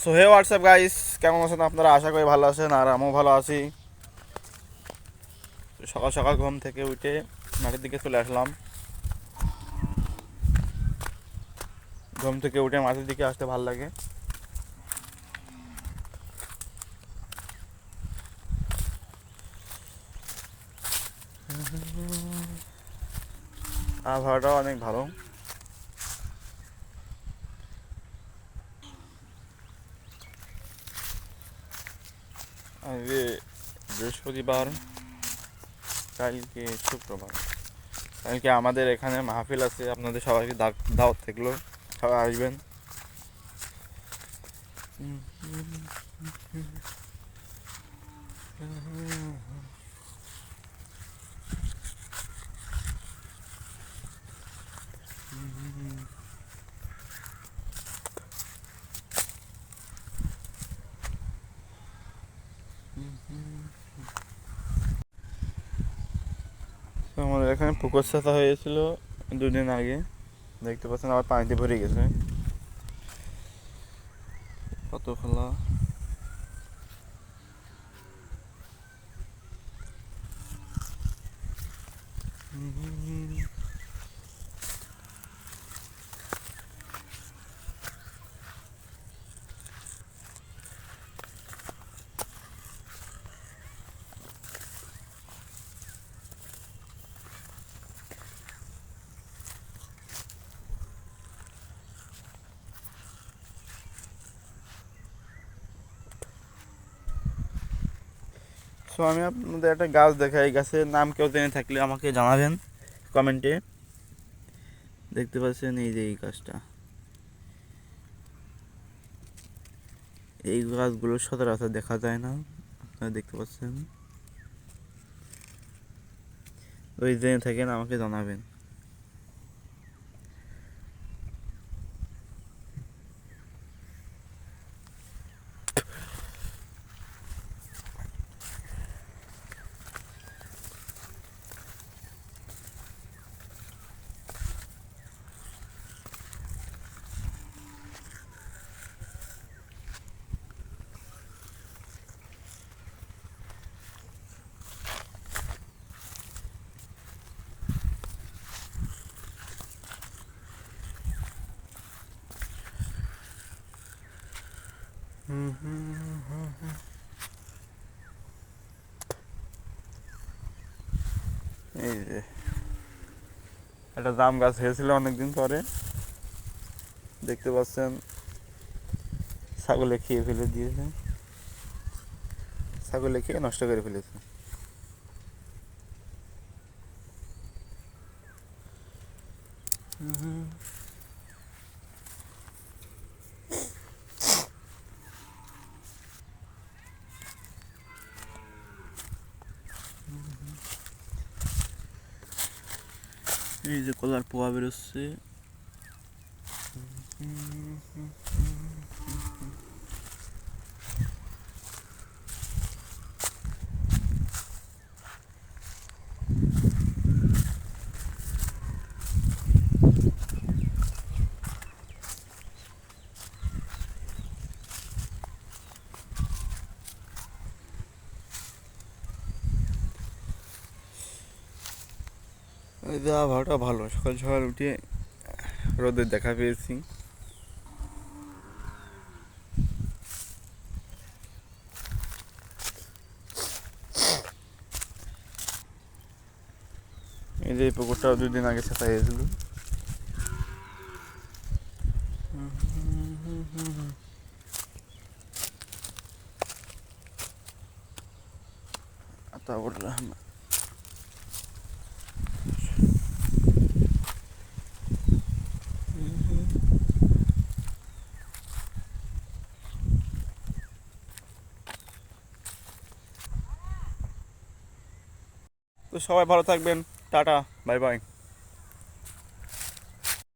So hey WhatsApp guys কেমন আছেন আপনারা? আশা করি ভালো আছেন, আর আমিও ভালো আছি। সকাল সকাল ঘুম থেকে উঠে মাঠের দিকে চলে আসলাম। ঘুম থেকে উঠে মাঠের দিকে আসতে ভালো লাগে। আবহাওয়াটাও অনেক ভালো। আজকে বৃহস্পতিবার কালকে শুক্রবার কালকে আমাদের এখানে মাহফিল আছে আপনাদের সবাইকে দাওয়াত থাকল সবাই আসবেন আমাদের এখানে পুকুর ছাতা হয়েছিল দুদিন আগে। দেখতে পাচ্ছেন আবার পানিতে ভরে গেছে। কত খোলা। সো আমি আপনাদের একটা গাছ দেখাই। গাছের নাম কেউ জেনে থাকলে আমাকে জানাবেন কমেন্টে। দেখতে পাচ্ছেন এই যে এই গাছটা। এই গাছগুলো সচরাচর দেখা যায় না। আপনারা দেখতে পাচ্ছেন। ওই জেনে থাকেন, আমাকে জানাবেন। এই যে, একটা জাম গাছ হয়েছিল অনেকদিন পরে। দেখতে পাচ্ছেন, ছাগলে খেয়ে ফেলে দিয়েছে। ছাগলে খেয়ে নষ্ট করে ফেলেছে। এই যে কলার পোয়া বেরোচ্ছে যে আবহাওয়াটা ভালো, সকাল সকাল উঠে রোদের দেখা পেয়েছি। এই যে পুকুরটা দুদিন আগে ছাতা হয়েছিল। তারপর তো সবাই ভালো থাকবেন টাটা বাই বাই।